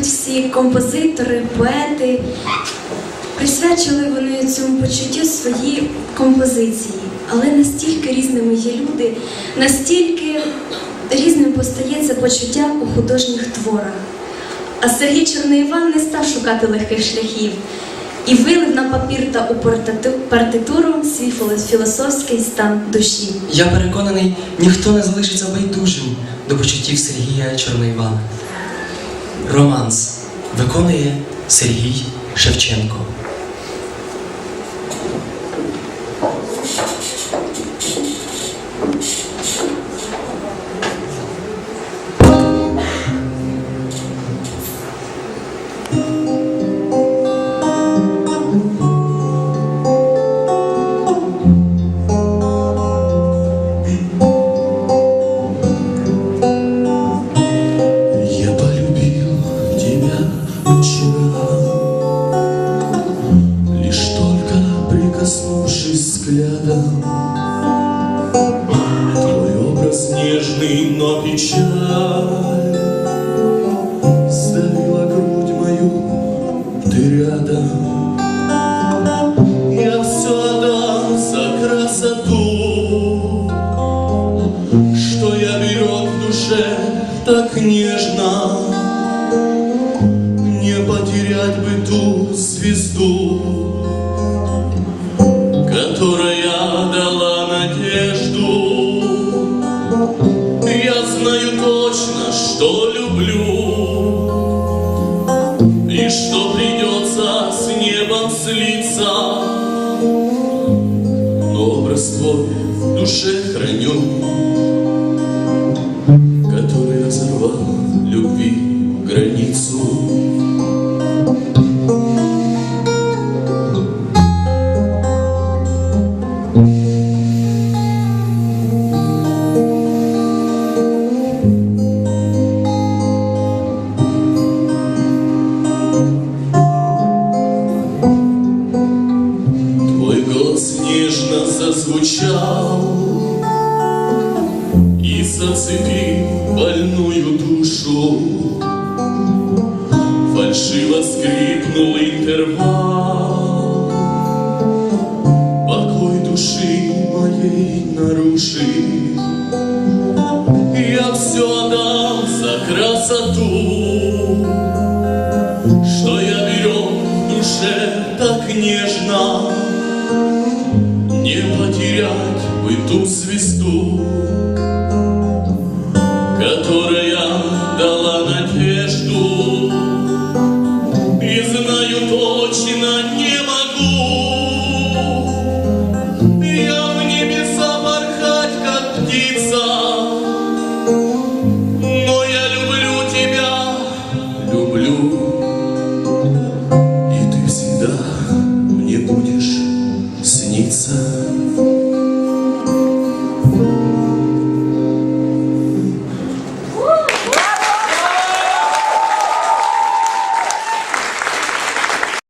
мабуть, всі композитори, поети присвячили вони цьому почуттю свої композиції. Але настільки різними є люди, настільки різним постає це почуття у художніх творах. А Сергій Чорний Іван не став шукати легких шляхів і вилив на папір та у партитуру свій філософський стан душі. Я переконаний, ніхто не залишиться байдужим до почуттів Сергія Чорноївана. Романс виконує Сергій Шевченко. Взглядом. Твой образ нежный, но печаль Сдавила грудь мою, ты рядом. Я все отдам за красоту, что я берег в душе так нежно Не потерять бы ту звезду Твой в душе храню который разорвал любви границу. Зазвучал и зацепил больную душу. Фальшиво скрипнул интервал, покой души моей нарушил. Я все отдам за красоту, что я берег в душе так нежно. Не потерять бы ту звезду,